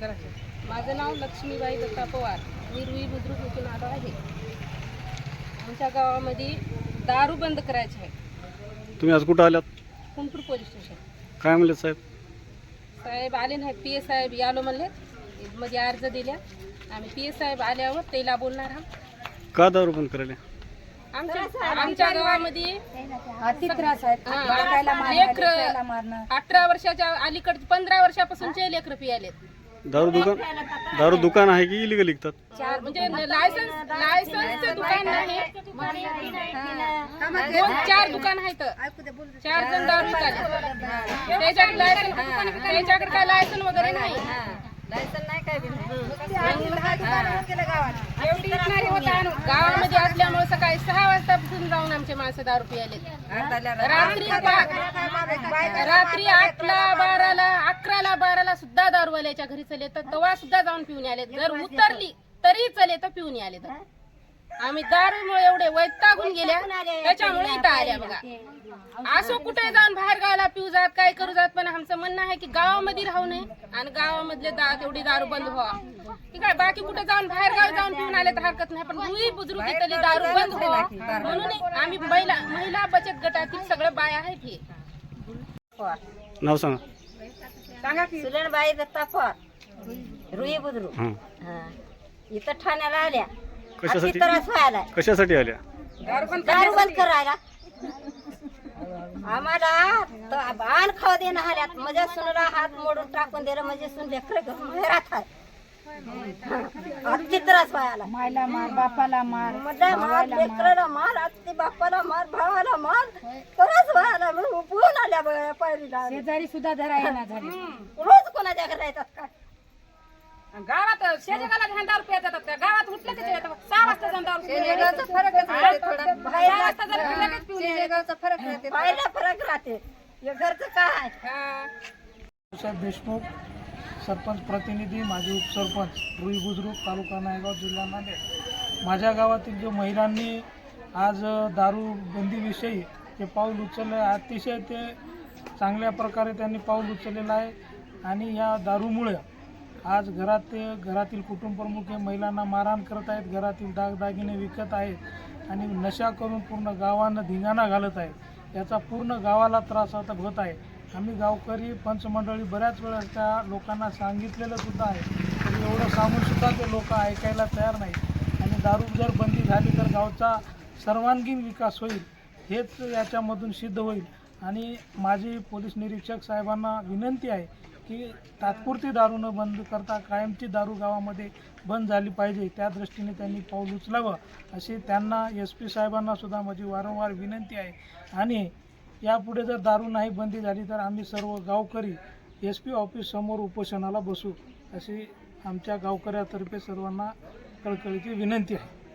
माझं नाव लक्ष्मीबाई दत्ता पवार. मी रुई बुद्रुक इथून आलो आहे. आमच्या गावामध्ये दारू बंद करायची आहे. तुम्ही आज कुठं आल्यात कुंटूर पोलीस स्टेशन. काय म्हणले साहेब? साहेब आले नाही. पी एस साहेब यालो म्हणले. मध्ये अर्ज दिल्या. आम्ही पी एस साहेब आल्यावर त्याला बोलणार आहोत. का दारू बंद करायला? आमच्या आमच्या गावामध्ये अति त्रास हा. लेकरं- अठरा वर्षाच्या अलीकडे पंधरा वर्षापासूनचे लेकर पियाले दारू दुकान दारू दुकान आहे की इलिगल विकतात? चार म्हणजे लायसन्स लायसन्सचे दुकान नाही. दोन चार दुकान आहेत. चार जण दारू त्याच्याकडे लायसन त्याच्याकडे काय लायसन वगैरे नाही. एवढी विकणारी होता आणि गावामध्ये असल्यामुळे सकाळी सहा आमचे माणसं दारू पियाले रात्री रात्री आठला बाराला अकराला बाराला सुद्धा दारूवाल्याच्या घरी चले तर तेव्हा सुद्धा जाऊन पिऊन आले जर उतरली तरी चले तर पिऊन आले तर आम्ही दारूमुळे एवढे वैतागून गेल्या. त्याच्यामुळे इथं आल्या बघा. असं कुठे जाऊन बाहेर गावाला पिऊ जात काय करू जात पण आमचं म्हणणं आहे की गावामध्ये राहू नये आणि गावामधले दा तेवढी दारू बंद व्हावा. काय बाकी कुठे जाऊन बाहेर गावी जाऊन पिऊन आले तर हरकत नाही पण रुई बुजुर्ग इथली दारू बंद व्हावा म्हणून आम्ही महिला महिला बचत गटातील सगळं बाया आहेत हे. नाव सांगा. सुलनबाई दत्ता पवार रुई बुद्रुक हां. हा. इथं ठाण्याला आल्या. कशासाठी? अति त्रास व्हायला. कशासाठी आल्या? दारू बंद करायला. आम्हाला त- आण खाऊ देणं आल्यात माझ्या सुनला हात मोडून टाकून दिलं म्हणजे सुन लेकर घेऊन घरात आहे अति त्रास व्हायला मायला मार बापाला मार म्हणजे मार लेकराला मार आत्ती बापाला मार भावाला मार. त्रास व्हायला म्हणून आल्या बघा पहिलीला शेजारी सुद्धा धरा येणार झाली. रोज कोणाच्या घरी येतात काय? गावात शेजाराला ध्यान दारू पिया जातात का गावात उठलं की ते येतात. सहा वाजता जाऊन दारू फरकच राहते थोडा. सहा वाजता जर पिलं की पिऊन येतात. शेरेगावचा फरक राहते. पहिला फरक राहते. हे घरचं काय हा. देशमुख सरपंच प्रतिनिधी माजी उपसरपंच रुई बुजरुक तालुका नायगाव जिल्हा नांदेड. माझ्या गावातील जो महिलांनी आज दारू बंदीविषयी जे पाऊल उचललं आहे अतिशय ते चांगल्या प्रकारे त्यांनी पाऊल उचललेलं आहे. आणि या दारूमुळे आज घरात ते घरातील कुटुंबप्रमुख हे महिलांना मारहाण करत आहेत घरातील दागदागिने विकत आहेत आणि नशा करून पूर्ण गावांना धिंगाणा घालत आहेत. याचा पूर्ण गावाला त्रास आता होत आहे. आम्ही गावकरी पंचमंडळी बऱ्याच वेळा त्या लोकांना सांगितलेलं सुद्धा आहे. तरी एवढं सांगूनसुद्धा ते लोक ऐकायला तयार नाहीत. आणि दारू जर बंदी झाली तर गावचा सर्वांगीण विकास होईल हेच याच्यामधून सिद्ध होईल. आणि माझी पोलीस निरीक्षक साहेबांना विनंती आहे की तात्पुरती दारू न बंद करता कायमची दारू गावामध्ये बंद झाली पाहिजे. त्या दृष्टीने त्यांनी पाऊल उचलावं अशी त्यांना एस पी साहेबांनासुद्धा माझी वारंवार विनंती आहे. आणि यापुढे जर दारू नाही बंदी झाली तर आम्ही सर्व गावकरी एस पी ऑफिस समोर उपोषणाला बसू अशी आमच्या गावकऱ्यातर्फे सर्वांना कळकळीची विनंती आहे.